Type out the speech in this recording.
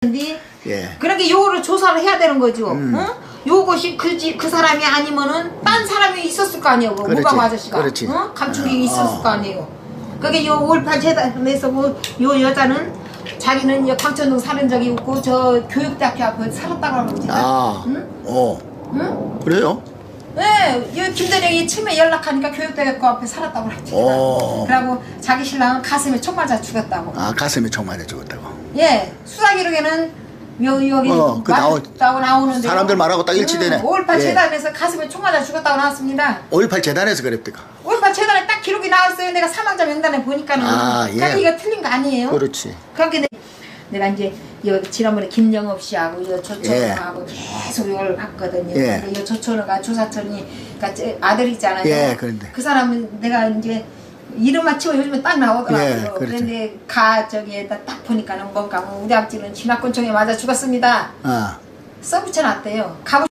근데 예. 그러니까 요거를 조사를 해야 되는 거죠. 음. 응? 요것이 그, 지- 그 사람이 아니면은 딴 사람이 있었을 거 아니에요. 그 그렇지. 무감 아저씨가. 그렇지. 응? 감축이 어. 있었을 거 아니에요. 그게 요 올팔 재단에서 뭐요 여자는 자기는 여 강천동 사는 적이 없고 저 교육대학교 앞에 살았다고 그러지. 아, 응? 어, 응? 그래요? 네, 이 김대령이 처음에 연락하니까 교육대학교 앞에 살았다고 그랬지. 어. 그러고 자기 신랑은 가슴에 총 맞아 죽었다고. 아, 가슴에 총 맞아 죽었다고. 예, 수사 기록에는 요, 여기 어, 그 나오- 나오, 나오는데 사람들 말하고 딱 일치되네. 5.18 예. 재단에서 가슴에 총 맞아 죽었다고 나왔습니다. 5.18 재단에서 그랬대가. 5.18 재단에 딱 기록이 나왔어요. 내가 사망자 명단에 보니까는. 아, 예. 그러니까 이거 틀린 거 아니에요? 그렇지. 그렇게 내- 내가 이제 여 지난번에 김정업 씨하고 여 조천호하고 계속 이걸 봤거든요. 예. 근데 여 조천호가 조사천이 그러니까 제 아들 있잖아요. 예, 그런데. 그 사람은 내가 이제 이름만 치고 요즘에 딱 나오더라고요. 예, 그렇죠. 그런데 가 저기에다 딱 보니까는 뭔가 뭐 우리 아버지는 진화권총에 맞아 죽었습니다. 아, 써붙여놨대요. 가보